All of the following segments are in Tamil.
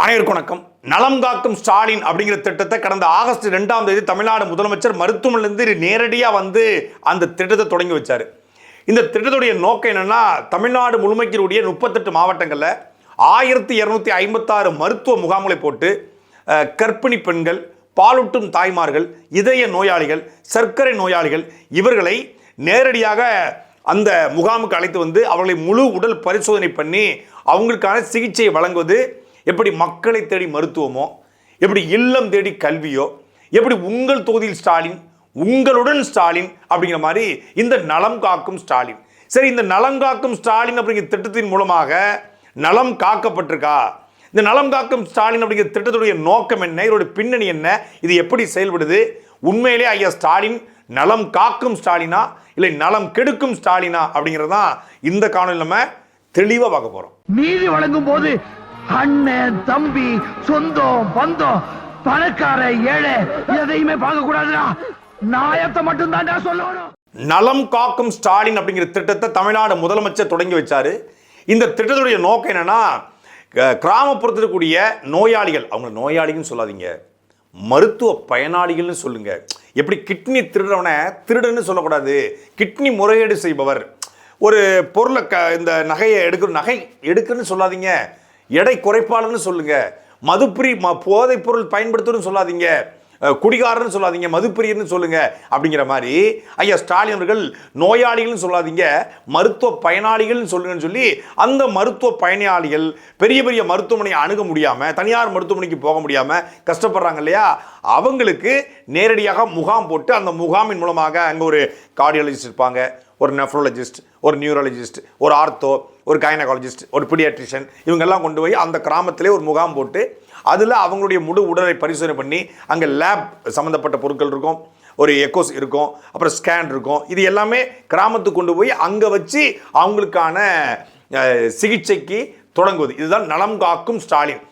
அனைவருக்கு வணக்கம். நலம் காக்கும் ஸ்டாலின் அப்படிங்கிற திட்டத்தை கடந்த ஆகஸ்ட் ரெண்டாம் தேதி தமிழ்நாடு முதலமைச்சர் மருத்துவமனையிலிருந்து நேரடியாக வந்து அந்த திட்டத்தை தொடங்கி வச்சார். இந்த திட்டத்துடைய நோக்கம் என்னென்னா தமிழ்நாடு முழுமைக்கினுடைய முப்பத்தெட்டு மாவட்டங்களில் ஆயிரத்தி இரநூத்தி ஐம்பத்தாறு மருத்துவ முகாம்களை போட்டு கர்ப்பிணி பெண்கள் பாலூட்டும் தாய்மார்கள் இதய நோயாளிகள் சர்க்கரை நோயாளிகள் இவர்களை நேரடியாக அந்த முகாமுக்கு அழைத்து வந்து அவர்களை முழு உடல் பரிசோதனை பண்ணி அவங்களுக்கான சிகிச்சையை வழங்குவது எப்படி மக்களை தேடி மருத்துவமோ எப்படி இல்லம் தேடி கல்வியோ எப்படி உங்கள் தொகுதியில் ஸ்டாலின் உங்களுடன் ஸ்டாலின் அப்படிங்கிற மாதிரி இந்த நலம் காக்கும் ஸ்டாலின். சரி இந்த நலம் காக்கும் ஸ்டாலின் அப்படிங்கிற திட்டத்தின் மூலமாக நலம் காக்கப்பட்டிருக்கா? இந்த நலம் காக்கும் ஸ்டாலின் அப்படிங்கிற திட்டத்துடைய நோக்கம் என்ன? இதோடைய பின்னணி என்ன? இது எப்படி செயல்படுது? உண்மையிலே ஐயா ஸ்டாலின் நலம் காக்கும் ஸ்டாலினா? இல்லை நலம் கெடுக்கும் ஸ்டாலினா அப்படிங்கிறது தான் இந்த காணொலி நம்ம தெளிவாக பார்க்க போகிறோம் நீதி வழங்கும் போது அண்ணன் தம்பி சொந்தம் பந்தம் பணக்கார ஏழை எதையுமே பார்க்க கூடாதுடா நாயத்தை மட்டும் தான்டா சொல்லணும். நலம் காக்கும் ஸ்டாலின் அப்படிங்கிற திட்டத்தை தமிழ்நாடு முதலமைச்சர் தொடங்கி வச்சாரு. இந்த திட்டத்துடைய நோக்கம் என்னன்னா கிராமப்புறத்தில் இருக்கக்கூடிய நோயாளிகள் அவங்க நோயாளிகள்னு சொல்லாதீங்க. மருத்துவ பயனாளிகள்னு சொல்லுங்க. எப்படி கிட்னி திருடுறவனை திருடன்னு சொல்லக்கூடாது. கிட்னி முறையீடு செய்பவர். ஒரு பொருளை க இந்த நகையை எடுக்கிற நகை எடுக்குன்னு சொல்லாதீங்க. எடை குறைப்பாளர்னு சொல்லுங்க. மதுப்பிரி ம போதைப் பொருள் பயன்படுத்துன்னு சொல்லாதீங்க. குடிகாரர்னு குடிகாரன்னு சொல்லாதீங்க. மதுப்பிரியர்னு சொல்லுங்க. அப்படிங்கிற மாதிரி ஐயா ஸ்டாலின் அவர்கள் நோயாளிகள்னு சொல்லாதீங்க. மருத்துவ பயனாளிகள்னு சொல்லுங்கன்னு சொல்லி அந்த மருத்துவ பயனாளிகள் பெரிய பெரிய மருத்துவமனையை அணுக முடியாமல் தனியார் மருத்துவமனைக்கு போக முடியாமல் கஷ்டப்படுறாங்க இல்லையா? அவங்களுக்கு நேரடியாக முகாம் போட்டு அந்த முகாமின் மூலமாக அங்கே ஒரு கார்டியாலஜிஸ்ட் இருப்பாங்க. ஒரு நெஃப்ரோலஜிஸ்ட் ஒரு நியூரலஜிஸ்ட் ஒரு ஆர்த்தோ ஒரு கைனகாலஜிஸ்ட் ஒரு பீடியாட்ரிஷியன் இவங்கெல்லாம் கொண்டு போய் அந்த கிராமத்திலே ஒரு முகாம் போட்டு அதில் அவங்களுடைய முழு உடலை பரிசோதனை பண்ணி அங்கே லேப் சம்மந்தப்பட்ட பொருட்கள் இருக்கும் ஒரு எக்கோஸ் இருக்கும் அப்புறம் ஸ்கேன் இருக்கும். இது எல்லாமே கிராமத்துக்கு கொண்டு போய் அங்கே வச்சு அவங்களுக்கான சிகிச்சைக்கு தொடங்குவது. இதுதான் நலம் காக்கும் ஸ்டாலின்.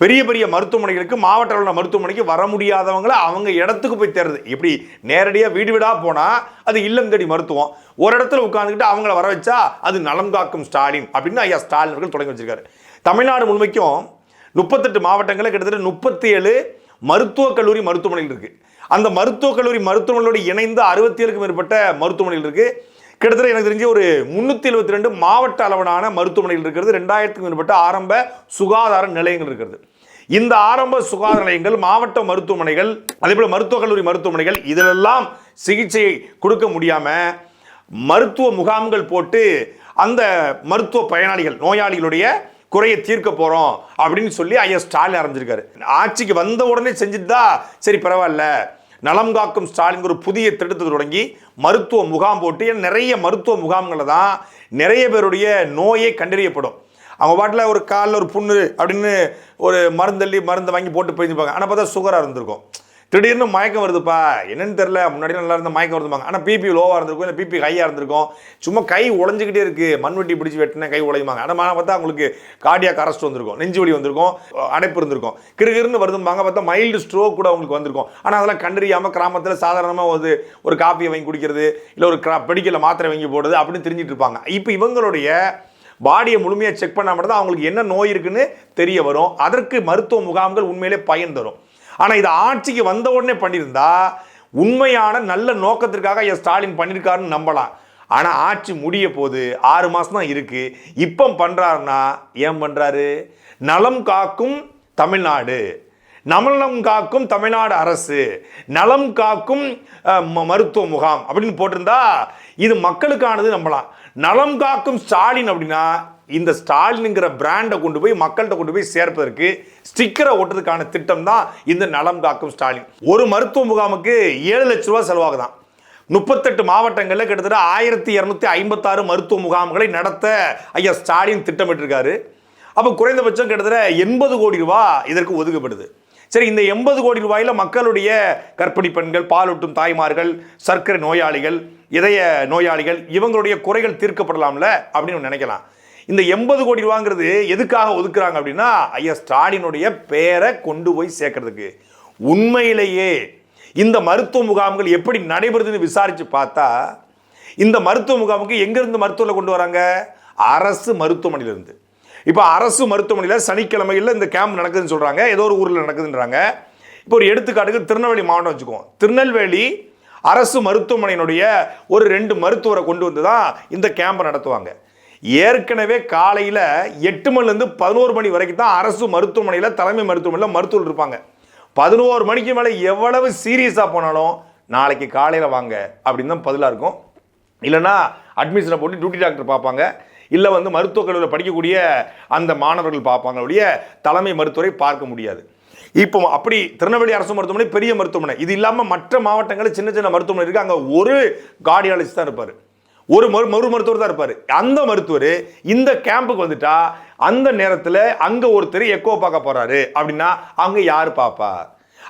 பெரிய பெரிய மருத்துவமனைகளுக்கு மாவட்ட அளவில் மருத்துவமனைக்கு வர முடியாதவங்கள அவங்க இடத்துக்கு போய் தேர்றது. இப்படி நேரடியாக வீடு வீடாக போனால் அது இல்லம் தேடி மருத்துவம். ஒரு இடத்துல உட்காந்துக்கிட்டு அவங்கள வர வச்சா அது நலம் காக்கும் ஸ்டாலின் அப்படின்னு ஐயா ஸ்டாலின் அவர்கள் தொடங்கி வச்சிருக்காரு. தமிழ்நாடு முழுமைக்கும் முப்பத்தெட்டு மாவட்டங்களில் கிட்டத்தட்ட முப்பத்தி ஏழு மருத்துவக் கல்லூரி மருத்துவமனைகள் இருக்குது அந்த மருத்துவக் கல்லூரி மருத்துவமனையோடு இணைந்து அறுபத்தி ஏழுக்கும் மேற்பட்ட மருத்துவமனைகள் இருக்குது கிட்டத்தட்ட எனக்கு தெரிஞ்சு ஒரு முந்நூற்றி எழுபத்தி ரெண்டு மாவட்ட அளவிலான மருத்துவமனைகள் இருக்கிறது. ரெண்டாயிரத்துக்கு மேற்பட்ட ஆரம்ப சுகாதார நிலையங்கள் இருக்கிறது. இந்த ஆரம்ப சுகாதார நிலையங்கள் மாவட்ட மருத்துவமனைகள் அதே போல மருத்துவக் கல்லூரி மருத்துவமனைகள் இதிலெல்லாம் சிகிச்சை கொடுக்க முடியாம மருத்துவ முகாம்கள் போட்டு அந்த மருத்துவ பயனாளிகள் நோயாளிகளுடைய குறையை தீர்க்க போறோம் அப்படின்னு சொல்லி ஐயா ஸ்டாலின் ஆரம்பிச்சிருக்காரு ஆட்சிக்கு வந்த உடனே செஞ்சுட்டா சரி பரவாயில்ல. நலம் காக்கும் ஸ்டாலின் ஒரு புதிய திட்டத்தை தொடங்கி மருத்துவ முகாம் போட்டு நிறைய மருத்துவ முகாம்களில் தான் நிறைய பேருடைய நோயே கண்டறியப்படும். அவங்க பாட்டில் ஒரு காலில் ஒரு புண்ணு அப்படின்னு ஒரு மருந்தள்ளி மருந்தை வாங்கி போட்டு போயிருப்பாங்க. ஆனால் பார்த்தா சுகராக இருந்திருக்கும். திடீர்னு மயக்கம் வருதுப்பா. என்னன்னு தெரில முன்னாடி நல்லா இருந்த மயக்கம் வருதுப்பாங்க ஆனால் பிபி லோவாக இருந்திருக்கும் இல்லை பிபி ஹையாக இருந்திருக்கும். சும்மா கை உழைஞ்சிக்கிட்டே இருக்குது மண்வெட்டி பிடிச்சி வெட்டினா கை உழையுமாங்க ஆனால் பார்த்தா அவங்களுக்கு கார்டியாக அரஸ்ட் வந்திருக்கும். நெஞ்சு வலி வந்திருக்கும். அடைப்பு இருந்திருக்கும். கிருகிருன்னு வருதும்பாங்க. பார்த்தா மைல்டு ஸ்ட்ரோக் கூட அவங்களுக்கு வந்திருக்கும். ஆனால் அதெல்லாம் கண்டறியாமல் கிராமத்தில் சாதாரணமாக ஒரு ஒரு காப்பியை வாங்கி குடிக்கிறது இல்லை ஒரு கிரா பெடிக்கல மாத்திரை வாங்கி போடுறது அப்படின்னு தெரிஞ்சிட்டு இருப்பாங்க. இப்போ இவங்களுடைய பாடியை முழுமையாக செக் பண்ணால் மட்டும்தான் அவங்களுக்கு என்ன நோய் இருக்குன்னு தெரிய வரும். அதற்கு மருத்துவ முகாம்கள் உண்மையிலே பயன் தரும். ஆனால் இது ஆட்சிக்கு வந்த உடனே பண்ணியிருந்தா உண்மையான நல்ல நோக்கத்திற்காக என் ஸ்டாலின் பண்ணியிருக்காருன்னு நம்பலாம். ஆனால் ஆட்சி முடிய போது ஆறு மாதம் தான் இருக்குது இப்போ பண்ணுறாருன்னா ஏன் பண்ணுறாரு நலம் காக்கும் தமிழ்நாடு. நலம் காக்கும் தமிழ்நாடு அரசு. நலம் காக்கும் மருத்துவ முகாம் அப்படின்னு போட்டிருந்தா இது மக்களுக்கானது நம்பலாம். நலம் காக்கும் ஸ்டாலின் அப்படின்னா இந்த ஸ்டாலினுங்கிற பிராண்டை கொண்டு போய் மக்கள்கிட்ட கொண்டு போய் சேர்ப்பதற்கு ஸ்டிக்கரை ஒட்டுறதுக்கான திட்டம் தான் இந்த நலம் காக்கும் ஸ்டாலின். ஒரு மருத்துவ முகாமுக்கு ஏழு லட்ச ரூபா செலவாகுதான். முப்பத்தெட்டு மாவட்டங்களில் கிட்டத்தட்ட ஆயிரத்தி இரநூத்தி ஐம்பத்தாறு மருத்துவ முகாம்களை நடத்த ஐயா ஸ்டாலின் திட்டமிட்டிருக்காரு. அப்போ குறைந்தபட்சம் கிட்டத்தட்ட எண்பது கோடி ரூபாய் இதற்கு ஒதுக்கப்படுது. சரி இந்த எண்பது கோடி ரூபாயில் மக்களுடைய கர்ப்பிணி பெண்கள் பாலூட்டும் தாய்மார்கள் சர்க்கரை நோயாளிகள் இதய நோயாளிகள் இவங்களுடைய குறைகள் தீர்க்கப்படலாம்ல அப்படின்னு நினைக்கலாம். இந்த எண்பது கோடி ரூபாங்கிறது எதுக்காக ஒதுக்குறாங்க அப்படின்னா ஐயா ஸ்டாலினுடைய பேரை கொண்டு போய் சேர்க்கறதுக்கு. உண்மையிலேயே இந்த மருத்துவ முகாம்கள் எப்படி நடைபெறுதுன்னு விசாரித்து பார்த்தா இந்த மருத்துவ முகாமுக்கு எங்கேருந்து மருத்துவரை கொண்டு வராங்க? அரசு மருத்துவமனையிலேருந்து. இப்போ அரசு மருத்துவமனையில் சனிக்கிழமையில் இந்த கேம்ப் நடக்குதுன்னு சொல்கிறாங்க ஏதோ ஒரு ஊரில் நடக்குதுன்றாங்க. இப்போ ஒரு எடுத்துக்காட்டுக்கு திருநெல்வேலி மாவட்டம் வச்சுக்கோம் திருநெல்வேலி அரசு மருத்துவமனையினுடைய ஒரு ரெண்டு மருத்துவரை கொண்டு வந்து தான் இந்த கேம்பை நடத்துவாங்க. ஏற்கனவே காலையில் எட்டு மணிலேருந்து பதினோரு மணி வரைக்கும் தான் அரசு மருத்துவமனையில் தலைமை மருத்துவமனையில் மருத்துவர் இருப்பாங்க. பதினோரு மணிக்கு மேலே எவ்வளவு சீரியஸாக போனாலும் நாளைக்கு காலையில் வாங்க அப்படின்னு தான் பதிலாக இருக்கும். இல்லைன்னா அட்மிஷனை போட்டு டியூட்டி டாக்டர் பார்ப்பாங்க. இல்லை வந்து மருத்துவக் கல்லூரியில் படிக்கக்கூடிய அந்த மாணவர்கள் பார்ப்பாங்க ஒழிய தலைமை மருத்துவரை பார்க்க முடியாது. இப்போ அப்படி திருநெல்வேலி அரசு மருத்துவமனை பெரிய மருத்துவமனை. இது இல்லாமல் மற்ற மாவட்டங்களில் சின்ன சின்ன மருத்துவமனை இருக்குது அங்கே ஒரு கார்டியாலஜிஸ்ட் தான் இருப்பார். ஒரு மரு மறு மருத்துவர் தான் இருப்பார். அந்த மருத்துவர் இந்த கேம்புக்கு வந்துட்டா அந்த நேரத்தில் அங்கே ஒருத்தர் எக்கோ பார்க்க போகிறாரு அப்படின்னா அங்கே யார் பார்ப்பா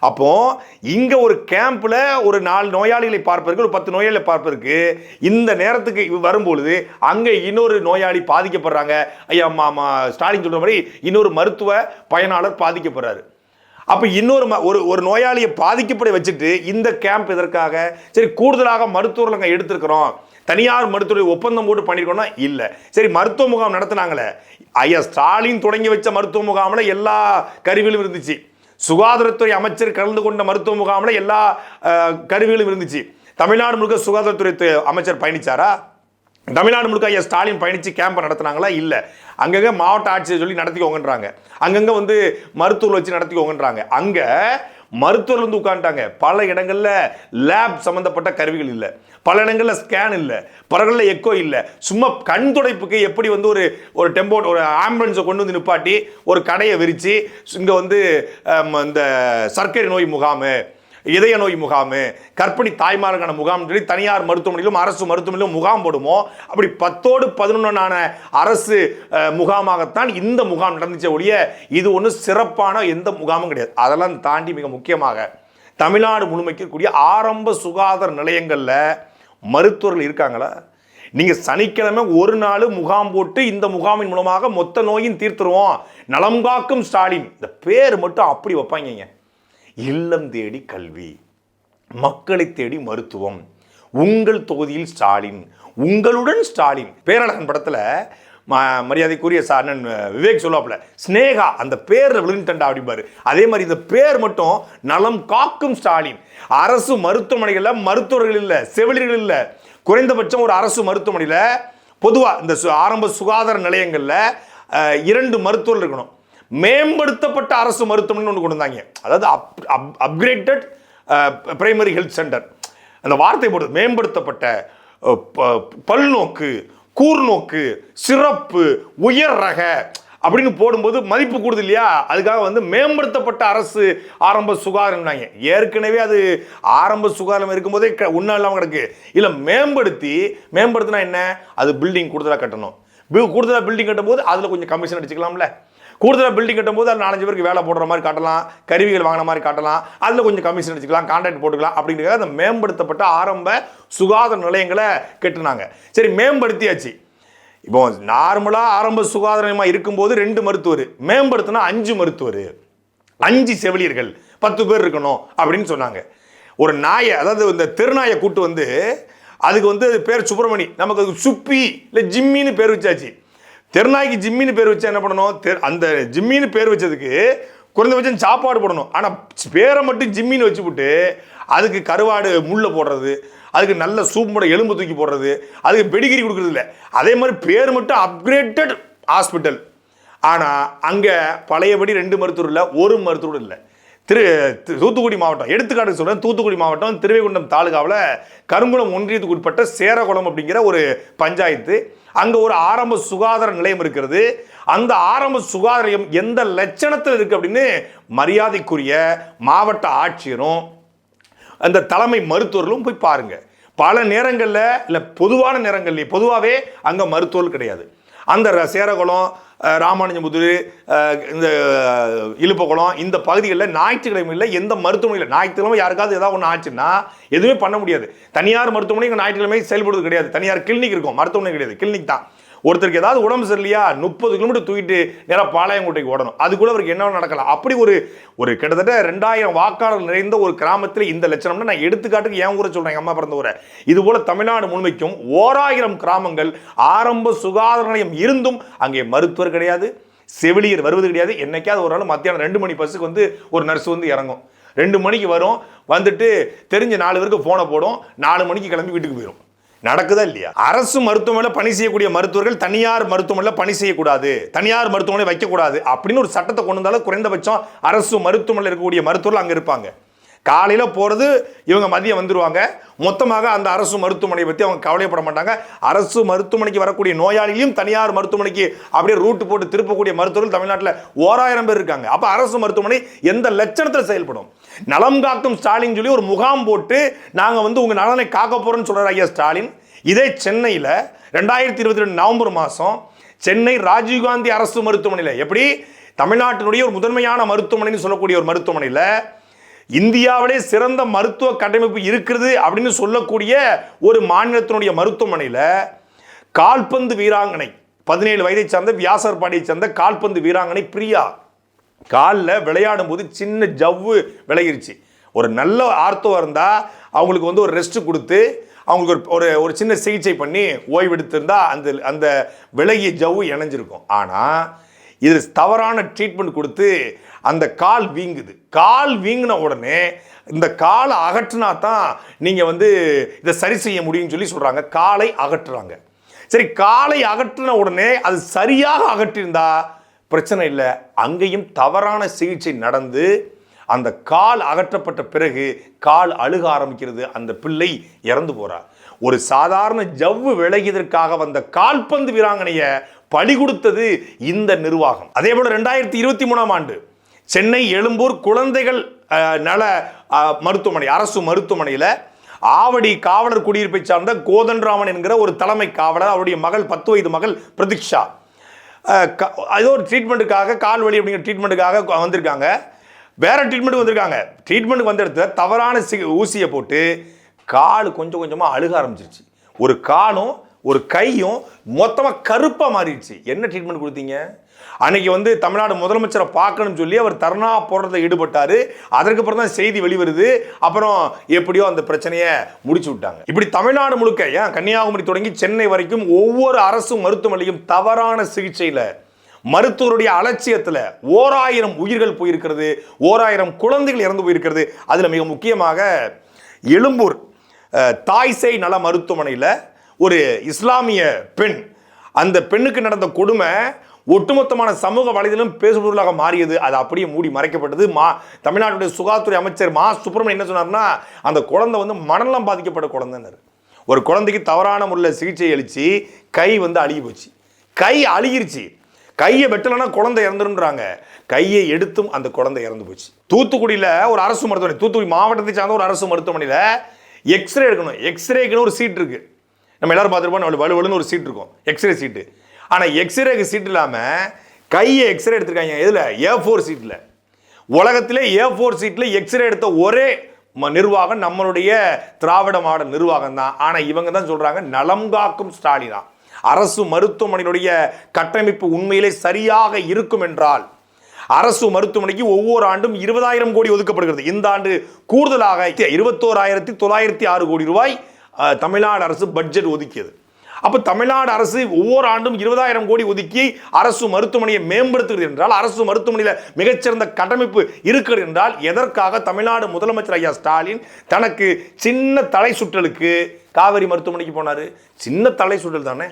அப்போ இங்க ஒரு கேம்ப்ல ஒரு நாலு நோயாளிகளை பார்ப்பதற்கு ஒரு பத்து நோயாளிகளை பார்ப்பதற்கு இந்த நேரத்துக்கு வரும்பொழுது அங்க இன்னொரு நோயாளி பாதிக்கப்படுறாங்க. ஐயா மாமா ஸ்டாலின் சொல்ற மாதிரி இன்னொரு மருத்துவ பயனாளர் பாதிக்கப்படுறாரு. அப்ப இன்னொரு ம- ஒரு ஒரு நோயாளியை பாதிக்கப்பட வச்சுட்டு இந்த கேம்ப் இதற்காக சரி கூடுதலாக மருத்துவர்கள் அங்கே எடுத்திருக்கிறோம். தனியார் மருத்துவரை ஒப்பந்தம் போட்டு பண்ணியிருக்கோம்னா இல்லை. சரி மருத்துவ முகாம் நடத்துனாங்களே. ஐயா ஸ்டாலின் தொடங்கி வச்ச மருத்துவ முகாமில் எல்லா கருவிகளும் இருந்துச்சு. சுகாதாரத்துறை அமைச்சர் கலந்து கொண்ட மருத்துவ முகாமில் எல்லா கருவிகளும் இருந்துச்சு. தமிழ்நாடு முழுக்க சுகாதாரத்துறை அமைச்சர் பயணிச்சாரா? தமிழ்நாடு முழுக்க ஐயா ஸ்டாலின் பயணித்து கேம்ப் நடத்தினாங்களா? இல்லை. அங்கங்கே மாவட்ட ஆட்சியர் சொல்லி நடத்திக்கோங்கன்றாங்க. அங்கங்கே வந்து மருத்துவர் வச்சு நடத்திக்கோங்கன்றாங்க. அங்கே மருத்துவர் வந்து உட்காந்துட்டாங்க பல இடங்களில் லேப் சம்மந்தப்பட்ட கருவிகள் இல்லை. பல இடங்களில் ஸ்கேன் இல்லை. பல எக்கோ இல்லை. சும்மா கண் துடைப்புக்கு எப்படி வந்து ஒரு ஒரு டெம்போ ஒரு ஆம்புலன்ஸை கொண்டு வந்து நிப்பாட்டி ஒரு கடையை விரித்து இங்கே வந்து இந்த சர்க்கரை நோய் முகாமு இதய நோய் முகாமு கர்ப்பிணி தாய்மாருக்கான முகாம் சொல்லி தனியார் மருத்துவமனையிலும் அரசு மருத்துவமனையிலும் முகாம் போடுமோ? அப்படி பத்தோடு பதினொன்றான அரசு முகாமாகத்தான் இந்த முகாம் நடந்துச்ச ஒழிய இது ஒன்றும் சிறப்பான எந்த முகாமும் கிடையாது. அதெல்லாம் தாண்டி மிக முக்கியமாக தமிழ்நாடு முழுமைக்கு இருக்கக்கூடிய ஆரம்ப சுகாதார நிலையங்களில் மருத்துவர்கள் இருக்காங்களா? நீங்கள் சனிக்கிழமை ஒரு நாள் முகாம் போட்டு இந்த முகாமின் மூலமாக மொத்த நோயும் தீர்த்துருவோம். நலம் காக்கும் ஸ்டாலின். இந்த பேர் மட்டும் அப்படி வைப்பாங்க இல்லம் தேடி கல்வி. மக்களை தேடி மருத்துவம். உங்கள் தொகுதியில் ஸ்டாலின். உங்களுடன் ஸ்டாலின். பேரழகன் படத்தில் மரியாதைக்குரிய சார் அண்ணன் விவேக் சொல்லாப்புல ஸ்னேகா அந்த பேர் விழுந்துட்டா அப்படிம்பாரு. அதே மாதிரி இந்த பேர் மட்டும் நலம் காக்கும் ஸ்டாலின். அரசு மருத்துவமனைகளில் மருத்துவர்கள் இல்லை செவிலியர்கள் இல்லை. குறைந்தபட்சம் ஒரு அரசு மருத்துவமனையில் பொதுவாக இந்த சு- ஆரம்ப சுகாதார நிலையங்களில் இரண்டு மருத்துவர்கள் இருக்கணும். மேம்படுத்தப்பட்ட அரசு மருத்துவமனை ஒன்று கொண்டு வந்தாங்க அதாவது up upgraded primary health centre அந்த வார்த்தை போடுது மேம்படுத்தப்பட்ட ப- பல்நோக்கு கூர்நோக்கு சிறப்பு உயர் ரக அப்படின்னு போடும்போது மதிப்பு கூடுது இல்லையா? அதுக்காக வந்து மேம்படுத்தப்பட்ட அரசு ஆரம்ப சுகாதாரம்னாங்க ஏற்கனவே அது ஆரம்ப சுகாதாரம் இருக்கும்போதே க- இல்லாமல் கிடக்கு. இல்லை மேம்படுத்தி மேம்படுத்தினா என்ன? அது பில்டிங் கூடுதலாக கட்டணும். கூடுதலாக பில்டிங் கட்டும்போது அதில் கொஞ்சம் கமிஷன் அடிச்சுக்கலாம்ல. கூடுதலாக பில்டிங் கட்டும்போது அது நாலஞ்சு பேருக்கு வேலை போடுற மாதிரி காட்டலாம் கருவிகள் வாங்கின மாதிரி காட்டலாம் அதில் கொஞ்சம் கமிஷன் அடிச்சுக்கலாம் கான்ட்ராக்ட் போட்டுக்கலாம் அப்படிங்கிறத அந்த மேம்படுத்தப்பட்ட ஆரம்ப சுகாதார நிலையங்களை கட்டுனாங்க. சரி மேம்படுத்தியாச்சு. இப்போ நார்மலாக ஆரம்ப சுகாதார நிலையமாக இருக்கும்போது ரெண்டு மருத்துவர் மேம்படுத்தினா அஞ்சு மருத்துவர் அஞ்சு செவிலியர்கள் பத்து பேர் இருக்கணும் அப்படின்னு சொன்னாங்க. ஒரு நாயை அதாவது இந்த திருநாயை கூட்டு வந்து அதுக்கு வந்து அது பேர் சுப்பிரமணி நமக்கு அதுக்கு சுப்பி இல்லை ஜிம்மின்னு பேர் வச்சாச்சு. தெருநாய்க்கு ஜிம்மின்னு பேர் வச்சா என்ன பண்ணணும்? அந்த ஜிம்மின்னு பேர் வச்சதுக்கு குறைந்தபட்சம் சாப்பாடு போடணும். ஆனால் பேரை மட்டும் ஜிம்மின்னு வச்சுப்புட்டு அதுக்கு கருவாடு முள்ளை போடுறது அதுக்கு நல்ல சூப்போட எலும்பு தூக்கி போடுறது அதுக்கு பெடிகிரி கொடுக்குறது இல்லை. அதே மாதிரி பேர் மட்டும் அப்கிரேட்டட் ஹாஸ்பிட்டல் ஆனால் அங்கே பழையபடி ரெண்டு மருத்துவர் இல்லை ஒரு மருத்துவர் இல்லை. திரு திரு- தூத்துக்குடி மாவட்டம். எடுத்துக்காட்டு சொல்கிறேன் தூத்துக்குடி மாவட்டம் திருவைகுண்டம் தாலுகாவில் கருங்குளம் ஒன்றியத்துக்கு உட்பட்ட சேரகுளம் அப்படிங்கிற ஒரு பஞ்சாயத்து. அங்கே ஒரு ஆரம்ப சுகாதார நிலையம் இருக்கிறது. அந்த ஆரம்ப சுகாதார நிலையம் எந்த லட்சணத்தில் இருக்குது அப்படின்னு மரியாதைக்குரிய மாவட்ட ஆட்சியரும் அந்த தலைமை மருத்துவர்களும் போய் பாருங்க. பல நேரங்களில் இல்லை பொதுவான நேரங்கள்லேயே பொதுவாகவே அங்கே மருத்துவர்கள் கிடையாது. அந்த ர- சேரகுளம் அஹ், ராமானுஜமுதுரு இந்த அஹ், இந்த பகுதிகளில் ஞாயிற்றுக்கிழமையில் எந்த மருத்துவமனையில் ஞாயிற்றுக்கிழமை யாருக்காவது ஏதாவது ஒன்று ஆச்சுன்னா எதுவுமே பண்ண முடியாது. தனியார் மருத்துவமனை இங்கே ஞாயிற்றுக்கிழமை செயல்படுவது கிடையாது. தனியார் கிளினிக் இருக்கும். மருத்துவமனை கிடையாது. கிளினிக் தான். ஒருத்தருக்கு ஏதாவது உடம்பு சரியில்லையா முப்பது கிலோமீட்டர் தூக்கிட்டு நேராக பாளையங்கோட்டைக்கு ஓடணும். அது கூட அவருக்கு என்ன நடக்கலாம்? அப்படி ஒரு ஒரு கிட்டத்தட்ட ரெண்டாயிரம் வாக்காளர் நிறைந்த ஒரு கிராமத்தில் இந்த லட்சணம்னா நான் எடுத்துக்காட்டுக்கு என் ஊரை சொல்கிறேன் எங்கள் அம்மா பிறந்த ஊரை. இது போல தமிழ்நாடு முழுமைக்கும் ஓராயிரம் கிராமங்கள் ஆரம்ப சுகாதார நிலையம் இருந்தும் அங்கே மருத்துவர் கிடையாது செவிலியர் வருவது கிடையாது. என்னைக்காவது ஒரு நாள் மத்தியானம் ரெண்டு மணி பஸ்ஸுக்கு வந்து ஒரு நர்ஸ் வந்து இறங்கும். ரெண்டு மணிக்கு வரும் வந்துட்டு தெரிஞ்ச நாலு பேருக்கு ஃபோனை போடும் நாலு மணிக்கு கிளம்பி வீட்டுக்கு போயிடும் நடக்குதா இல்லையா? அரசு மருத்துவமனையில் பணி செய்யக்கூடிய மருத்துவர்கள் தனியார் மருத்துவமனையில் பணி செய்யக்கூடாது. தனியார் மருத்துவமனை வைக்கக்கூடாது. அப்படின்னு ஒரு சட்டத்தை கொண்டு வந்தாலும் குறைந்தபட்சம் அரசு மருத்துவமனையில் இருக்கக்கூடிய மருத்துவர்கள் அங்கே இருப்பாங்க. காலையில் போகிறது இவங்க மதியம் வந்துடுவாங்க மொத்தமாக அந்த அரசு மருத்துவமனையை பற்றி அவங்க கவலைப்பட மாட்டாங்க. அரசு மருத்துவமனைக்கு வரக்கூடிய நோயாளியும் தனியார் மருத்துவமனைக்கு அப்படியே ரூட்டு போட்டு திருப்பக்கூடிய மருத்துவர்கள் தமிழ்நாட்டில் ஓராயிரம் பேர் இருக்காங்க. அப்போ அரசு மருத்துவமனை எந்த லட்சணத்தில் செயல்படும்? நலம் காக்கும் ஸ்டாலின் சொல்லி ஒரு முகாம் போட்டு நாங்கள் வந்து உங்கள் நலனை காக்க போகிறோம்னு சொல்கிறார் ஐயா ஸ்டாலின். இதே சென்னையில் ரெண்டாயிரத்தி இருபத்தி ரெண்டு நவம்பர் மாதம் சென்னை ராஜீவ்காந்தி அரசு மருத்துவமனையில் எப்படி தமிழ்நாட்டினுடைய ஒரு முதன்மையான மருத்துவமனைன்னு சொல்லக்கூடிய ஒரு மருத்துவமனையில் இந்தியாவிலே சிறந்த மருத்துவ கட்டமைப்பு இருக்கிறது அப்படின்னு சொல்லக்கூடிய ஒரு மாநிலத்தினுடைய மருத்துவமனையில் கால்பந்து வீராங்கனை பதினேழு வயதை சார்ந்த வியாசர்பாடியை சேர்ந்த கால்பந்து வீராங்கனை பிரியா காலில் விளையாடும் போது சின்ன ஜவ்வு விளையிருச்சு ஒரு நல்ல ஆர்த்தோ இருந்தால் அவங்களுக்கு வந்து ஒரு ரெஸ்ட் கொடுத்து அவங்களுக்கு ஒரு ஒரு ஒரு சின்ன சிகிச்சை பண்ணி ஓய்வெடுத்திருந்தா அந்த அந்த விலகிய ஜவ்வு இணைஞ்சிருக்கும். ஆனால் இது தவறான ட்ரீட்மெண்ட் கொடுத்து அந்த கால் வீங்குது. கால் வீங்கின உடனே இந்த காலை அகற்றினா தான் நீங்கள் வந்து இதை சரி செய்ய முடியும்னு சொல்லி சொல்கிறாங்க காலை அகற்றுறாங்க. சரி காலை அகற்றின உடனே அது சரியாக அகற்றிருந்தா பிரச்சனை இல்லை. அங்கேயும் தவறான சிகிச்சை நடந்து அந்த கால் அகற்றப்பட்ட பிறகு கால் அழுக ஆரம்பிக்கிறது. அந்த பிள்ளை இறந்து போகிறார் ஒரு சாதாரண ஜவ்வு விலகியதற்காக வந்த கால்பந்து வீராங்கனையை பலி கொடுத்தது இந்த நிர்வாகம். அதே போல் ரெண்டாயிரத்தி இருபத்தி மூணாம் ஆண்டு சென்னை எழும்பூர் குழந்தைகள் நல மருத்துவமனை அரசு மருத்துவமனையில் ஆவடி காவலர் குடியிருப்பை சார்ந்த கோதன்ராமன் என்கிற ஒரு தலைமை காவலர் அவருடைய மகள் பத்து வயது மகள் பிரதீக்ஷா. க- ஏதோ ஒரு ட்ரீட்மெண்ட்டுக்காக கால் வலி அப்படிங்கிற ட்ரீட்மெண்ட்டுக்காக வந்திருக்காங்க. வேற ட்ரீட்மெண்ட் வந்திருக்காங்க. ட்ரீட்மெண்ட்டுக்கு வந்த இடத்துல தவறான சி ஊசியை போட்டு கால் கொஞ்சம் கொஞ்சமாக அழுக ஆரம்பிச்சிருச்சு. ஒரு காலும் ஒரு கையும் மொத்தமாக கருப்பாக மாறிடுச்சு. என்ன ட்ரீட்மெண்ட் கொடுத்தீங்க? அன்னைக்கு வந்து தமிழ்நாடு முதலமைச்சரை பார்க்கணும்னு சொல்லி அவர் தர்ணா போடுறதுல ஈடுபட்டார். அதற்கு அப்புறம் தான் செய்தி வெளிவருது. அப்புறம் எப்படியோ அந்த பிரச்சனையை முடிச்சு விட்டாங்க. இப்படி தமிழ்நாடு முழுக்க ஏன் கன்னியாகுமரி தொடங்கி சென்னை வரைக்கும் ஒவ்வொரு அரசு மருத்துவமனையும் தவறான சிகிச்சையில் மருத்துவருடைய அலட்சியத்தில் ஓராயிரம் உயிர்கள் போயிருக்கிறது ஓராயிரம் குழந்தைகள் இறந்து போயிருக்கிறது. அதில் மிக முக்கியமாக எழும்பூர் தாய்சை நல மருத்துவமனையில் ஒரு இஸ்லாமிய பெண் அந்த பெண்ணுக்கு நடந்த கொடுமை ஒட்டுமொத்தமான சமூக வலைதளம் பேசுபொருளாக மாறியது. அது அப்படியே மூடி மறைக்கப்பட்டது. மா தமிழ்நாட்டுடைய சுகாதாரத்துறை அமைச்சர் மா சுப்பிரமணியன் என்ன சொன்னார்னா அந்த குழந்தை வந்து மனநலம் பாதிக்கப்பட்ட குழந்தைனர் ஒரு குழந்தைக்கு தவறான முறையில் சிகிச்சை அளித்து கை வந்து அழுகி போச்சு. கை அழுகிருச்சு. கையை வெட்டலைன்னா குழந்தை இறந்துருன்றாங்க. கையை எடுத்தும் அந்த குழந்தை இறந்து போச்சு. தூத்துக்குடியில் ஒரு அரசு மருத்துவமனை தூத்துக்குடி மாவட்டத்தை சார்ந்த ஒரு அரசு மருத்துவமனையில் எக்ஸ்ரே எடுக்கணும். எக்ஸ்ரேக்குன்னு ஒரு சீட் இருக்குது நம்ம எல்லாரும் பார்த்துருப்போம் நம்மளுக்கு வலு வலுன்னு ஒரு சீட் இருக்கும். எக்ஸ்ரே சீட்டு. ஆனால் எக்ஸ்ரேக்கு சீட் இல்லாமல் கையை எக்ஸ்ரே எடுத்திருக்காங்க. எதில்? ஏ ஃபோர் சீட்டில் உலகத்திலே ஏ ஃபோர் சீட்டில் எக்ஸ்ரே எடுத்த ஒரே ம- நிர்வாகம் நம்மளுடைய திராவிட மாவட்ட நிர்வாகம் தான் ஆனால் இவங்க தான் சொல்கிறாங்க நலம் காக்கும் ஸ்டாலினா அரசு மருத்துவமனையினுடைய கட்டமைப்பு உண்மையிலே சரியாக இருக்கும் என்றால் அரசு மருத்துவமனைக்கு ஒவ்வொரு ஆண்டும் இருபதாயிரம் கோடி ஒதுக்கப்படுகிறது. இந்த ஆண்டு கூடுதலாக இருபத்தோராயிரத்தி தொள்ளாயிரத்தி ஆறு கோடி ரூபாய் தமிழ்நாடு அரசு பட்ஜெட் ஒதுக்கியது. அப்போ தமிழ்நாடு அரசு ஒவ்வொரு ஆண்டும் இருபதாயிரம் கோடி ஒதுக்கி அரசு மருத்துவமனையை மேம்படுத்துகிறது என்றால் அரசு மருத்துவமனையில் மிகச்சிறந்த கட்டமைப்பு இருக்கிறது என்றால் எதற்காக தமிழ்நாடு முதலமைச்சர் ஐயா ஸ்டாலின் தனக்கு சின்ன தலை சுற்றலுக்கு காவேரி மருத்துவமனைக்கு போனார்? சின்ன தலை சுற்றல் தானே?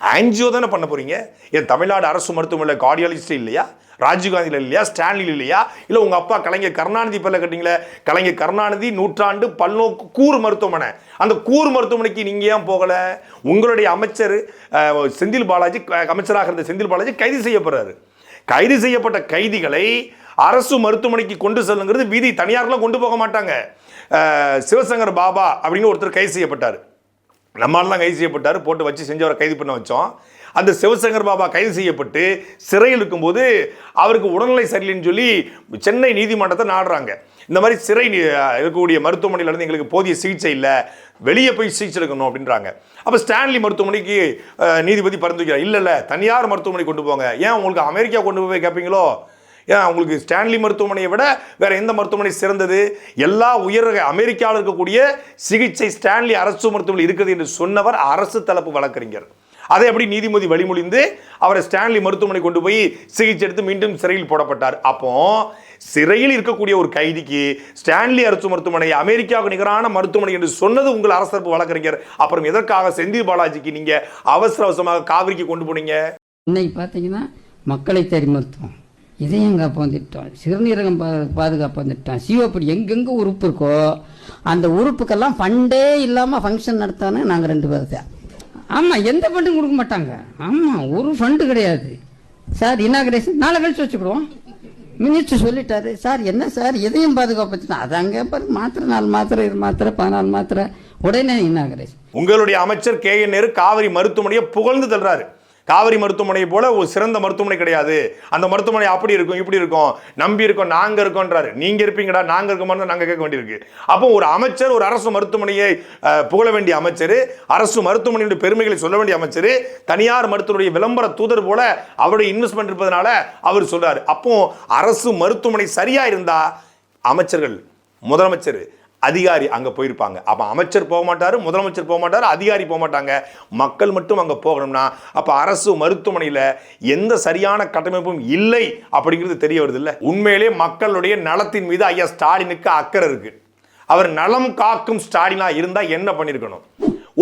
ஆன்ஜியோ தானே பண்ண போறீங்க? என் தமிழ்நாடு அரசு மருத்துவமனையில் கார்டியாலஜிஸ்ட் இல்லையா? ராஜீவ்காந்தியில் இல்லையா? ஸ்டான்லியில் இல்லையா? இல்லை உங்கள் அப்பா கலைஞர் கருணாநிதி பேரில் கட்டிங்களே கலைஞர் கருணாநிதி நூற்றாண்டு பல்நோக்கு கூறு மருத்துவமனை. அந்த கூறு மருத்துவமனைக்கு நீங்கள் ஏன் போகலை? உங்களுடைய அமைச்சர் செந்தில் பாலாஜி அமைச்சராக இருந்த செந்தில் பாலாஜி கைது செய்யப்படுறாரு. கைது செய்யப்பட்ட கைதிகளை அரசு மருத்துவமனைக்கு கொண்டு செல்லுங்கிறது வீதி தனியார்லாம் கொண்டு போக மாட்டாங்க. சிவசங்கர் பாபா அப்படின்னு ஒருத்தர் கைது செய்யப்பட்டார். நம்மளாலாம் கைது செய்யப்பட்டார் போட்டு வச்சு செஞ்சவரை கைது பண்ண வச்சோம். அந்த சிவசங்கர் பாபா கைது செய்யப்பட்டு சிறையில் இருக்கும்போது அவருக்கு உடல்நிலை சரியில்லைன்னு சொல்லி சென்னை நீதிமன்றத்தை நாடுறாங்க. இந்த மாதிரி சிறை இருக்கக்கூடிய மருத்துவமனையிலேருந்து எங்களுக்கு போதிய சிகிச்சை இல்லை வெளியே போய் சிகிச்சை எடுக்கணும் அப்படின்றாங்க. அப்போ ஸ்டான்லி மருத்துவமனைக்கு நீதிபதி பரிந்துரைக்கிறார். இல்லை இல்லை தனியார் மருத்துவமனை கொண்டு போங்க. ஏன் உங்களுக்கு அமெரிக்கா கொண்டு போய் கேட்பீங்களோ ஏன்னா உங்களுக்கு ஸ்டான்லி மருத்துவமனையை விட வேற எந்த மருத்துவமனை சிறந்தது? எல்லா உயர் அமெரிக்காவில் இருக்கக்கூடிய சிகிச்சை ஸ்டான்லி அரசு மருத்துவமனை இருக்குது என்று சொன்னவர் அரசு தரப்பு வழக்கறிஞர். அதை எப்படி நீதிமதி வழிமொழிந்து அவரை ஸ்டான்லி மருத்துவமனை கொண்டு போய் சிகிச்சை எடுத்து மீண்டும் சிறையில் போடப்பட்டார்? அப்போ சிறையில் இருக்கக்கூடிய ஒரு கைதிக்கு ஸ்டான்லி அரசு மருத்துவமனை அமெரிக்காவுக்கு நிகரான மருத்துவமனை என்று சொன்னது உங்கள் அரசு தரப்பு வழக்கறிஞர். அப்புறம் எதற்காக செந்தில் பாலாஜிக்கு நீங்க அவசர அவசரமாக காவிரிக்கு கொண்டு போனீங்க? இன்னைக்கு பார்த்தீங்கன்னா மக்களை தேடி மருத்துவம். இதயம் காப்போம் திட்டம் சிறுநீரகம் பா பாதுகாப்போம் திட்டம் சிவப்படி எங்கெங்கே உறுப்பு இருக்கோ அந்த உறுப்புக்கெல்லாம் ஃபண்டே இல்லாமல் ஃபங்க்ஷன் நடத்தானே நாங்கள் ரெண்டு பேர் தான். ஆமாம் எந்த ஃபண்டும் கொடுக்க மாட்டாங்க. ஆமாம் ஒரு ஃபண்டு கிடையாது. சார் இனாகிரேஷன் நாளை கழிச்சு வச்சுக்கிடுவோம். மினிஸ்டர் சொல்லிட்டாரு. சார் என்ன சார் இதயம் பாதுகாப்பு திட்டம் அது அங்கே பாரு மாத்திரை நாலு மாத்திரை இது மாத்திரை பதினாலு மாத்திரை உடனே இனாகிரேஷன் உங்களுடைய அமைச்சர் கே என் நேரு காவிரி மருத்துவமனையை புகழ்ந்து தள்ளுறாரு. காவிரி மருத்துவமனை போல ஒரு சிறந்த மருத்துவமனை கிடையாது. அந்த மருத்துவமனை அப்படி இருக்கும் இப்படி இருக்கும். நம்பி இருக்கோம் நாங்கள் இருக்கோன்றாரு நீங்கள் இருப்பீங்கடா நாங்கள் இருக்கோம்னு நாங்கள் கேட்க வேண்டியிருக்கு. அப்போ ஒரு அமைச்சர் ஒரு அரசு மருத்துவமனையை புகழ வேண்டிய அமைச்சர் அரசு மருத்துவமனையுடைய பெருமைகளை சொல்ல வேண்டிய அமைச்சர் தனியார் மருத்துவருடைய விளம்பர தூதர் போல அவருடைய இன்வெஸ்ட்மெண்ட் இருப்பதனால அவர் சொல்றாரு. அப்போ அரசு மருத்துவமனை சரியா இருந்தா அமைச்சர்கள் முதலமைச்சர் அதிகாரி அங்கே போயிருப்பாங்க. அப்போ அமைச்சர் போக மாட்டார் முதலமைச்சர் போக மாட்டார் அதிகாரி போக மாட்டாங்க. மக்கள் மட்டும் அங்கே போகணும்னா அப்போ அரசு மருத்துவமனையில் எந்த சரியான கட்டமைப்பும் இல்லை அப்படிங்கிறது தெரிய வருது இல்லை உண்மையிலே மக்களுடைய நலத்தின் மீது ஐயா ஸ்டாலினுக்கு அக்கறை இருக்கு. அவர் நலம் காக்கும் ஸ்டாலினாக இருந்தால் என்ன பண்ணியிருக்கணும்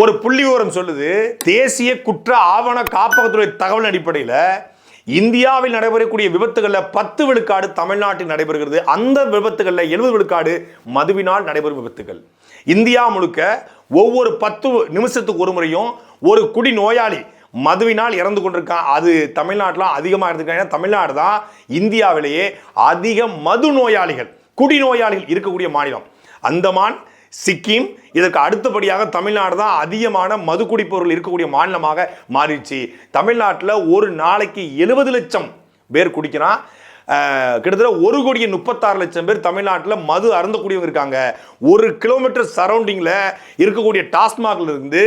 ஒரு புள்ளி விவரம் சொல்லுது தேசிய குற்ற ஆவண காப்பகத்துறை தகவல் அடிப்படையில் இந்தியாவில் நடைபெறக்கூடிய விபத்துகளில் பத்து விழுக்காடு தமிழ்நாட்டில் நடைபெறுகிறது. அந்த விபத்துகளில் எழுபது விழுக்காடு மதுவினால் நடைபெறும் விபத்துகள். இந்தியா முழுக்க ஒவ்வொரு பத்து நிமிஷத்துக்கு ஒரு முறையும் ஒரு குடி நோயாளி மதுவினால் இறந்து கொண்டிருக்கான் அது தமிழ்நாட்டில் அதிகமாக இருந்திருக்காங்க ஏன்னா தமிழ்நாடு தான் இந்தியாவிலேயே அதிக மது நோயாளிகள் குடி நோயாளிகள் இருக்கக்கூடிய மாநிலம். அந்தமான் சிக்கிம். இதற்கு அடுத்தபடியாக தமிழ்நாடு தான் அதிகமான மது குடிப்பவர்கள் இருக்கக்கூடிய மாநிலமாக மாறிடுச்சு. தமிழ்நாட்டில் ஒரு நாளைக்கு எழுபது லட்சம் பேர் குடிக்கிறான் கிட்டத்தட்ட ஒரு கோடியே முப்பத்தாறு லட்சம் பேர் தமிழ்நாட்டில் மது அருந்தக்கூடியவங்க இருக்காங்க. ஒரு கிலோமீட்டர் சரௌண்டிங்கில் இருக்கக்கூடிய டாஸ்மாக்ல இருந்து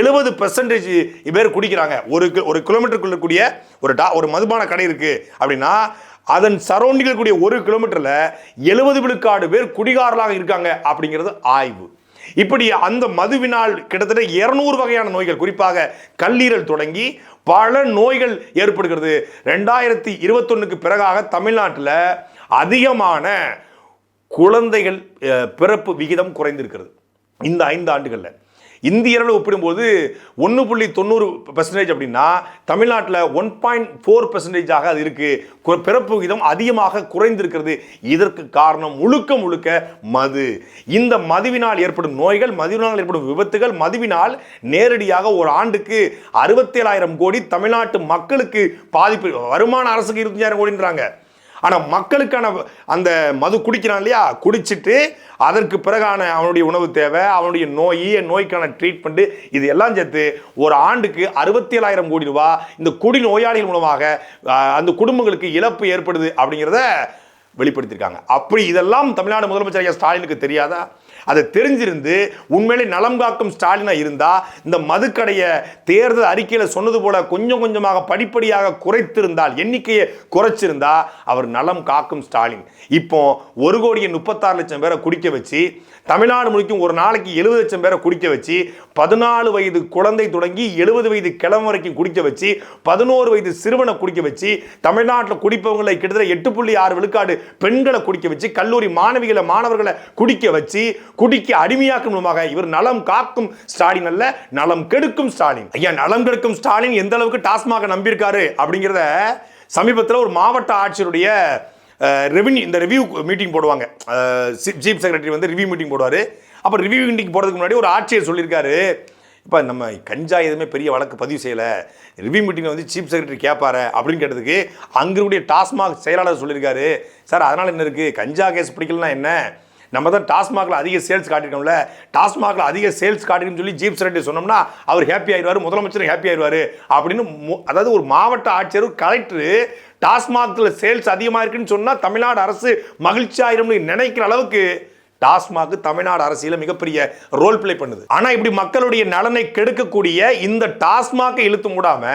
எழுபது பெர்சன்டேஜ் பேர் குடிக்கிறாங்க. ஒரு ஒரு கிலோமீட்டருக்குள்ள இருக்கக்கூடிய ஒரு டா ஒரு மதுபான கடை இருக்குது அப்படின்னா அதன் சரௌண்டிங்கில் கூடிய ஒரு கிலோமீட்டரில் எழுபது விழுக்காடு பேர் குடிகாரலாக இருக்காங்க அப்படிங்கிறது ஆய்வு. இப்படி அந்த மதுவினால் கிட்டத்தட்ட இருநூறு வகையான நோய்கள் குறிப்பாக கல்லீரல் தொடங்கி பல நோய்கள் ஏற்படுகிறது. ரெண்டாயிரத்தி இருபத்தொன்னுக்கு பிறகாக தமிழ்நாட்டில் அதிகமான குழந்தைகள் பிறப்பு விகிதம் குறைந்திருக்கிறது. இந்த ஐந்து ஆண்டுகளில். இந்திய அளவில் ஒப்பிடும்போது ஒன்று புள்ளி தொண்ணூறு பெர்சன்டேஜ் அப்படின்னா தமிழ்நாட்டில் ஒன் பாயிண்ட் ஃபோர் பெர்சன்டேஜாக அது இருக்குது பிறப்பு விகிதம் அதிகமாக குறைந்திருக்கிறது. இதற்கு காரணம் முழுக்க முழுக்க மது. இந்த மதுவினால் ஏற்படும் நோய்கள் மதுவினால் ஏற்படும் விபத்துகள் மதுவினால் நேரடியாக ஒரு ஆண்டுக்கு அறுபத்தேழாயிரம் கோடி தமிழ்நாட்டு மக்களுக்கு பாதிப்பு வருமான அரசுக்கு இருபத்தஞ்சாயிரம் கோடின்றாங்க. ஆனால் மக்களுக்கான அந்த மது குடிக்கிறான் இல்லையா? குடிச்சிட்டு அதற்கு பிறகான அவனுடைய உணவு தேவை அவனுடைய நோய் நோய்க்கான ட்ரீட்மெண்ட்டு இது எல்லாம் சேர்த்து ஒரு ஆண்டுக்கு அறுபத்தி ஏழாயிரம் கோடி ரூபா இந்த குடி நோயாளிகள் மூலமாக அந்த குடும்பங்களுக்கு இழப்பு ஏற்படுது அப்படிங்கிறத வெளிப்படுத்தியிருக்காங்க. அப்படி இதெல்லாம் தமிழ்நாடு முதலமைச்சர் ஸ்டாலினுக்கு தெரியாதா? அதை தெரிஞ்சிருந்து உண்மையிலே நலம் காக்கும் ஸ்டாலினாக இருந்தால் இந்த மதுக்கடையை தேர்தல் அறிக்கையில் சொன்னது போல கொஞ்சம் கொஞ்சமாக படிப்படியாக குறைத்திருந்தால் எண்ணிக்கையை குறைச்சிருந்தா அவர் நலம் காக்கும் ஸ்டாலின். இப்போ ஒரு கோடியே முப்பத்தாறு லட்சம் பேரை குடிக்க வச்சு தமிழ்நாடு முழுக்கும் ஒரு நாளைக்கு எழுபது லட்சம் பேரை குடிக்க வச்சு பதினாலு வயது குழந்தை தொடங்கி எழுபது வயது கிழமை வரைக்கும் குடிக்க வச்சு பதினோரு வயது சிறுவனை குடிக்க வச்சு தமிழ்நாட்டில் குடிப்பவங்களை கிட்டத்தட்ட எட்டு புள்ளி ஆறு விழுக்காடு பெண்களை குடிக்க வச்சு கல்லூரி மாணவிகளை மாணவர்களை குடிக்க வச்சு குடிக்க அடிமையாக்கும் மூலமாக இவர் நலம் காக்கும் ஸ்டாலின் அல்ல நலம் கெடுக்கும் ஸ்டாலின். ஐயா நலம் கெடுக்கும் ஸ்டாலின் எந்த அளவுக்கு டாஸ்மாக நம்பியிருக்காரு அப்படிங்கிறத சமீபத்தில் ஒரு மாவட்ட ஆட்சியருடைய ரெவென்யூ இந்த ரிவ்யூ மீட்டிங் போடுவாங்க. சீஃப் செக்ரட்டரி வந்து ரிவ்யூ மீட்டிங் போடுவார். அப்போ ரிவ்யூ மீட்டிங் போகிறதுக்கு முன்னாடி ஒரு ஆட்சியர் சொல்லியிருக்காரு. இப்போ நம்ம கஞ்சா எதுவுமே பெரிய வழக்கு பதிவு செய்யலை. ரிவ்யூ மீட்டிங்கில் வந்து சீஃப் செக்ரட்டரி கேட்பாரு அப்படின்னு கேட்டதுக்கு அங்கிருடைய டாஸ்மாக் செயலாளர் சொல்லியிருக்காரு. சார் அதனால் என்ன இருக்குது கஞ்சா கேஸ் பிடிக்கலனா என்ன? நம்ம தான் டாஸ்மாகில் அதிக சேல்ஸ் காட்டிருக்கோம்ல. டாஸ்மாகில் அதிக சேல்ஸ் காட்டிருக்கோம்னு சொல்லி சீஃப் செக்ரட்டரி சொன்னோம்னா அவர் ஹாப்பி ஆயிடுவார் முதலமைச்சர் ஹாப்பி ஆயிடுவார். அப்படின்னு மு- அதாவது ஒரு மாவட்ட ஆட்சியர் கலெக்டர் டாஸ்மாகில் சேல்ஸ் அதிகமாக இருக்குன்னு சொன்னால் தமிழ்நாடு அரசு மகிழ்ச்சி ஆயிரம்னு நினைக்கிற அளவுக்கு டாஸ்மாக் தமிழ்நாடு அரசியல மிகப்பெரிய ரோல் ப்ளே பண்ணுது. ஆனா இப்படி மக்களுடைய நலனை கெடுக்கக்கூடிய இந்த டாஸ்மாகை இழுத்து மூடாம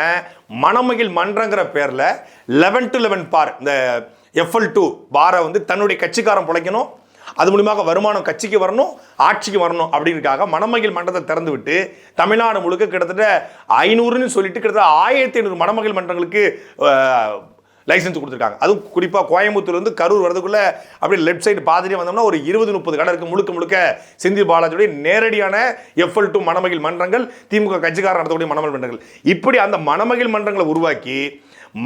மணமகிழ் மன்றங்கிற பேர்ல லெவன் டு லெவன் பார் இந்த எஃப்எல் டூ பாரை வந்து தன்னுடைய கட்சிக்காரன் பிழைக்கணும். அது மூலியமாக வருமானம் கட்சிக்கு வரணும் ஆட்சிக்கு வரணும் அப்படிங்கிறக்காக மணமகிழ் மன்றத்தை திறந்து விட்டு தமிழ்நாடு முழுக்க கிட்டத்தட்ட ஐநூறுன்னு சொல்லிட்டு கிட்டத்தட்ட ஆயிரத்தி ஐநூறு மணமகிழ் மன்றங்களுக்கு லைசன்ஸ் கொடுத்துருக்காங்க. அதுவும் குறிப்பாக கோயம்புத்தூர்லேருந்து கரூர் வரதுக்குள்ளே அப்படியே லெஃப்ட் சைடு பாதிரியே வந்தோம்னா ஒரு இருபது முப்பது கடை இருக்குது முழுக்க முழுக்க செந்தில் பாலாஜியுடைய நேரடியான எஃப்எல் டு மணமகிழ் மன்றங்கள் திமுக கட்சிக்காரர் நடத்தக்கூடிய மணமகிழ் மன்றங்கள். இப்படி அந்த மணமகிழ் மன்றங்களை உருவாக்கி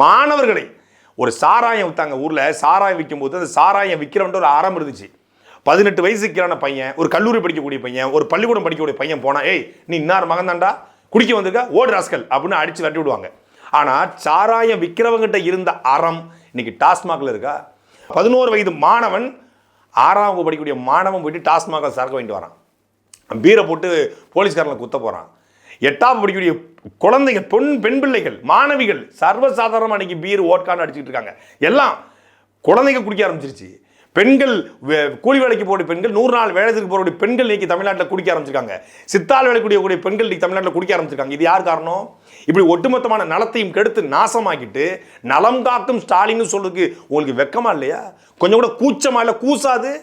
மாணவர்களை ஒரு சாராயம் விற்றாங்க ஊரில் சாராயம் விற்கும்போது அந்த சாராயம் விற்கிறவன்ட்டு ஒரு அறம் இருந்துச்சு. பதினெட்டு வயசுக்கான பையன் ஒரு கல்லூரி படிக்கக்கூடிய பையன் ஒரு பள்ளிக்கூடம் படிக்கக்கூடிய பையன் போனால் ஏய் நீ இன்னார் மகன் தாண்டா குடிக்க வந்திருக்கா? ஓடு ராஸ்கல். அப்படின்னு அடிச்சு விரட்டி விடுவாங்க. ஆனால் சாராயம் விற்கிறவங்கிட்ட இருந்த அறம் இன்னைக்கு டாஸ்மாகில் இருக்கா? பதினோரு வயது மாணவன் ஆறாம் வகுப்பு படிக்கக்கூடிய மாணவன் போயிட்டு டாஸ்மாகில் சரக்கு வாங்கிட்டு வரான். பீரை போட்டு போலீஸ்காரனை குத்த போகிறான் எட்டாவது படிக்கக்கூடிய குழந்தைங்க பெண் பெண் பிள்ளைகள் மாணவிகள் சர்வசாதாரணமாக அன்றைக்கி பீர் ஓட்கான்னு அடிச்சுட்டு இருக்காங்க. எல்லாம் குழந்தைங்க குடிக்க ஆரம்பிச்சிருச்சு. பெண்கள் வே- கூலி வேலைக்கு போகிற பெண்கள் நூறு நாள் வேலைக்கு போகக்கூடிய பெண்கள் இன்னைக்கு தமிழ்நாட்டில் குடிக்க ஆரம்பிச்சிருக்காங்க. சித்தாள் வேலை கூடிய பெண்கள் இன்னைக்கு தமிழ்நாட்டில் குடிக்க ஆரம்பிச்சிருக்காங்க. இது யார் காரணம்? இப்படி ஒட்டுமொத்தமான நலத்தையும் கெடுத்து நாசமாக்கிட்டு நலம் காக்கும் ஸ்டாலின்னு சொல்றதுக்கு உங்களுக்கு வெக்கமா இல்லையா? கொஞ்சம் கூட கூச்சமா இல்லை கூசாது.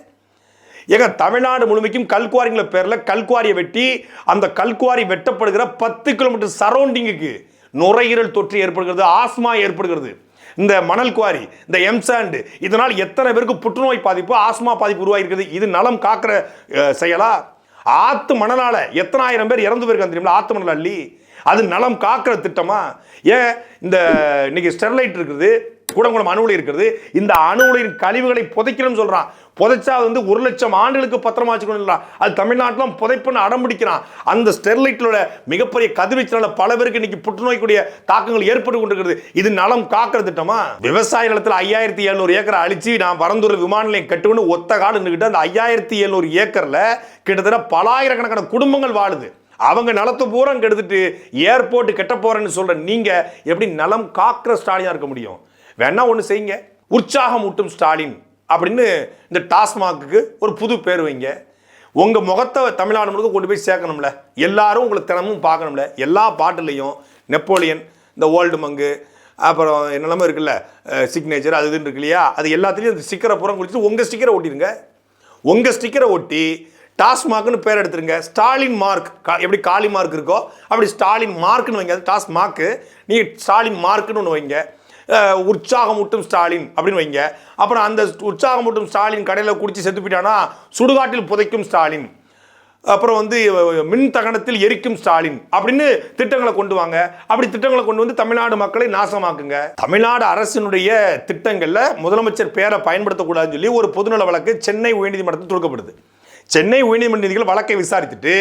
ஏங்க தமிழ்நாடு முழுமைக்கும் கல்குவாரிங்கிற பேரில் கல்குவாரியை வெட்டி அந்த கல்குவாரி வெட்டப்படுகிற பத்து கிலோமீட்டர் சரௌண்டிங்குக்கு நுரையீரல் தொற்று ஏற்படுகிறது ஆஸ்மா ஏற்படுகிறது. இந்த மணல் குவாரி இந்த எம்சாண்டு இதனால் எத்தனை பேருக்கு புற்றுநோய் பாதிப்பு ஆஸ்மா பாதிப்பு உருவாகிருக்குது இது நலம் காக்கிற செயலா? ஆத்து மணலால் எத்தனை ஆயிரம் பேர் இறந்து போயிருக்காங்க தெரியுமா ஆத்து மணல் அள்ளி. அது நலம் காக்கிற திட்டமா? ஏன் இந்த இன்னைக்கு ஸ்டெர்லைட் இருக்குது. கூடங்குளம் அணு இருக்கிறது. இந்த அணு உலையின் கழிவுகளை புதைக்கணும்னு சொல்கிறான் புதைச்சா வந்து ஒரு லட்சம் ஆண்டுகளுக்கு பத்திரமா வச்சுக்கணும் அது தமிழ்நாட்டிலும் புதைப்புன்னு அடம்பிடிக்கிறான். அந்த ஸ்டெர்லைட்டோட மிகப்பெரிய கதிர்வீச்சினால பல பேருக்கு இன்னைக்கு புற்றுநோய்க்குரிய தாக்கங்கள் ஏற்பட்டு கொண்டிருக்கிறது. இது நலம் காக்கிற திட்டமா? விவசாய நிலத்தில் ஐயாயிரத்தி எழுநூறு ஏக்கரை அழிச்சு நான் பரந்தூர் விமான நிலையம் கட்டுக்கணும் ஒத்த காடு நின்றுக்கிட்டு அந்த ஐயாயிரத்தி எழுநூறு ஏக்கர்ல கிட்டத்தட்ட பலாயிரக்கணக்கான குடும்பங்கள் வாழுது. அவங்க நலத்தை பூரா கெடுத்துட்டு ஏர்போர்ட் கெட்ட போறேன்னு சொல்ற நீங்க எப்படி நலம் காக்கிற ஸ்டாலினா இருக்க முடியும்? வேணா ஒன்று செய்யுங்க. உற்சாகம் ஊட்டும் ஸ்டாலின் அப்படின்னு இந்த டாஸ்மாக்கு ஒரு புது பேர் வைங்க. உங்கள் முகத்தை தமிழ்நாடு முழுக்க கொண்டு போய் சேர்க்கணும்ல. எல்லாரும் உங்களை தினமும் பார்க்கணும்ல. எல்லா பாட்டுலேயும் நெப்போலியன் இந்த ஓல்டு மங்கு அப்புறம் என்னெல்லாமோ இருக்குல்ல சிக்னேச்சர் அது இதுன்னு இருக்கு இல்லையா? அது எல்லாத்துலேயும் அந்த ஸ்டிக்கரை புறம் குடிச்சிட்டு உங்கள் ஸ்டிக்கரை ஒட்டிடுங்க. உங்கள் ஸ்டிக்கரை ஒட்டி டாஸ்மார்க்னு பேர் எடுத்துருங்க. ஸ்டாலின் மார்க் கா- எப்படி காளி மார்க் இருக்கோ அப்படி ஸ்டாலின் மார்க்னு வைங்க. அது டாஸ்மார்க்கு நீங்கள் ஸ்டாலின் மார்க்னு ஒன்று வைங்க. உற்சாகமூட்டும் ஸ்டாலின் அப்படின்னு வைங்க. அப்புறம் அந்த உற்சாகமூட்டும் ஸ்டாலின் கடையில் குடித்து செத்து போயிட்டானா? சுடுகாட்டில் புதைக்கும் ஸ்டாலின். அப்புறம் வந்து மின் தகனத்தில் எரிக்கும் ஸ்டாலின் அப்படின்னு திட்டங்களை கொண்டு வாங்க. அப்படி திட்டங்களை கொண்டு வந்து தமிழ்நாடு மக்களை நாசமாக்குங்க. தமிழ்நாடு அரசினுடைய திட்டங்களில் முதலமைச்சர் பேரை பயன்படுத்தக்கூடாதுன்னு சொல்லி ஒரு பொதுநல வழக்கு சென்னை உயர்நீதிமன்றத்தில் தொடுக்கப்படுது. சென்னை உயர்நீதிமன்ற நீதிகள் வழக்கை விசாரித்துட்டு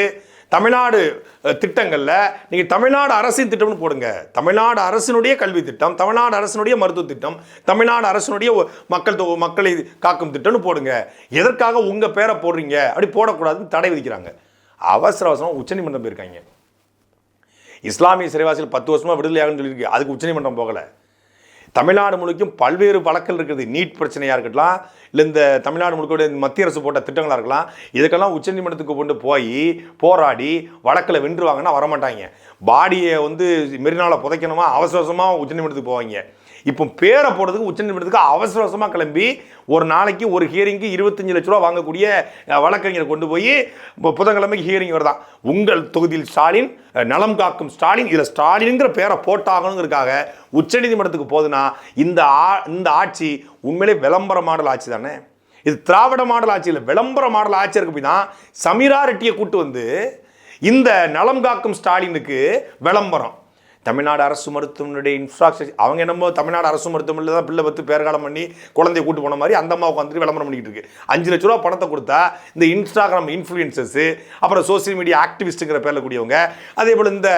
தமிழ்நாடு திட்டங்களில் நீங்கள் தமிழ்நாடு அரசின் திட்டம்னு போடுங்க. தமிழ்நாடு அரசினுடைய கல்வி திட்டம் தமிழ்நாடு அரசினுடைய மருத்துவ திட்டம் தமிழ்நாடு அரசினுடைய மக்கள் தொ- மக்களை காக்கும் திட்டம்னு போடுங்க. எதற்காக உங்கள் பேரை போடுறீங்க? அப்படி போடக்கூடாதுன்னு தடை விதிக்கிறாங்க. அவசர அவசரம் உச்சநீதிமன்றம் போயிருக்காங்க. இஸ்லாமிய சிறைவாசிகள் பத்து வருஷமாக விடுதலையாகன்னு சொல்லியிருக்கு. அதுக்கு உச்சநீதிமன்றம் போகலை. தமிழ்நாடு முழுக்கும் பல்வேறு வழக்கல் இருக்குது. நீட் பிரச்சனையாக இருக்கலாம் இல்லை இந்த தமிழ்நாடு முழுக்க இந்த மத்திய அரசு போட்ட திட்டங்களாக இருக்கலாம். இதுக்கெல்லாம் உச்சநீதிமன்றத்துக்கு கொண்டு போய் போராடி வழக்கில் வென்றுவாங்கன்னா வரமாட்டாங்க. பாடியை வந்து மெரினாவில் புதைக்கணுமா? அவசர அவசரமாக உச்சநீதிமன்றத்துக்கு போவாங்க. இப்போ பேரை போடுறதுக்கு உச்சநீதிமன்றத்துக்கு அவசர அவசரமாக கிளம்பி ஒரு நாளைக்கு ஒரு ஹியரிங்க்கு இருபத்தஞ்சு லட்ச ரூபா வாங்கக்கூடிய வழக்கறிஞரை கொண்டு போய் இப்போ புதன்கிழமைக்கு ஹியரிங் வருதான் உங்கள் தொகுதியில் ஸ்டாலின் நலம் காக்கும் ஸ்டாலின் இதில் ஸ்டாலின்ங்கிற பேரை போட்டாகணுங்கிறதுக்காக உச்சநீதிமன்றத்துக்கு போகுதுன்னா இந்த ஆ- இந்த ஆட்சி உண்மையிலே விளம்பர மாடல் ஆட்சி தானே? இது திராவிட மாடல் ஆட்சியில் விளம்பர மாடல் ஆட்சி இருக்கு போய் தான் சமீரா ரெட்டியை கூட்டு வந்து இந்த நலம் காக்கும் ஸ்டாலினுக்கு விளம்பரம். தமிழ்நாடு அரசு மருத்துவமனையுடைய இன்ஃப்ராஸ்ட்ரக்சர் அவங்க என்னமோ தமிழ்நாடு அரசு மருத்துவமனையில் தான் பிள்ளை பத்து பேர்காலம் பண்ணி குழந்தைய கூட்டு போன மாதிரி அந்த அம்மா உட்காந்துட்டு விளம்பரம் பண்ணிக்கிட்டு இருக்கு. அஞ்சு லட்ச ரூபா பணத்தை கொடுத்தா இந்த இன்ஸ்டாகிராம் இன்ஃப்ளூயன்சர்ஸு அப்புறம் சோசியல் மீடியா ஆக்டிவிஸ்ட்டுங்கிற பேரில் கூடியவங்க அதே போல் இந்த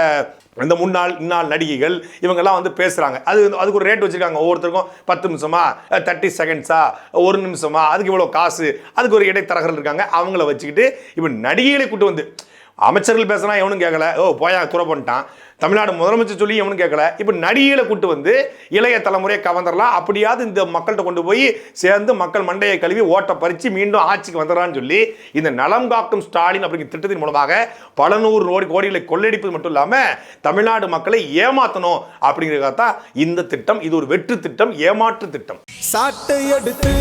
இந்த முன்னாள் இந்நாள் நடிகைகள் இவங்கெல்லாம் வந்து பேசுகிறாங்க அது வந்து- அதுக்கு ஒரு ரேட் வச்சுருக்காங்க. ஒவ்வொருத்தருக்கும் பத்து நிமிஷமா தேர்ட்டி செகண்ட்ஸா ஒரு நிமிஷமா அதுக்கு இவ்வளோ காசு அதுக்கு ஒரு இடைத்தரகர்கள் இருக்காங்க. அவங்கள வச்சுக்கிட்டு இப்போ நடிகைகளை கூட்டு வந்து அமைச்சர்கள் பேசினா எவனும் கேட்கல ஓ போயா துறை பண்ணிட்டான். தமிழ்நாடு முதலமைச்சர் சொல்லி எவனும் கேட்கல. இப்போ நடிகைகளை கூட்டு வந்து இளைய தலைமுறையை கவர்ந்துடலாம் அப்படியாவது இந்த மக்கள்கிட்ட கொண்டு போய் சேர்ந்து மக்கள் மண்டையை கழுவி ஓட்டை பறித்து மீண்டும் ஆட்சிக்கு வந்துடலாம்னு சொல்லி இந்த நலம் காக்கும் ஸ்டாலின் அப்படிங்கிற திட்டத்தின் மூலமாக பல நூறு கோடி கோடிகளை கொள்ளையடிப்பது மட்டும் இல்லாமல் தமிழ்நாடு மக்களை ஏமாற்றணும் அப்படிங்கிறதுக்காக தான் இந்த திட்டம். இது ஒரு வெற்று திட்டம் ஏமாற்று திட்டம். சாட்டை எடுத்து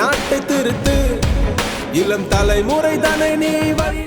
நாட்டை திருத்து. இளம் தலைமுறை தானே நீ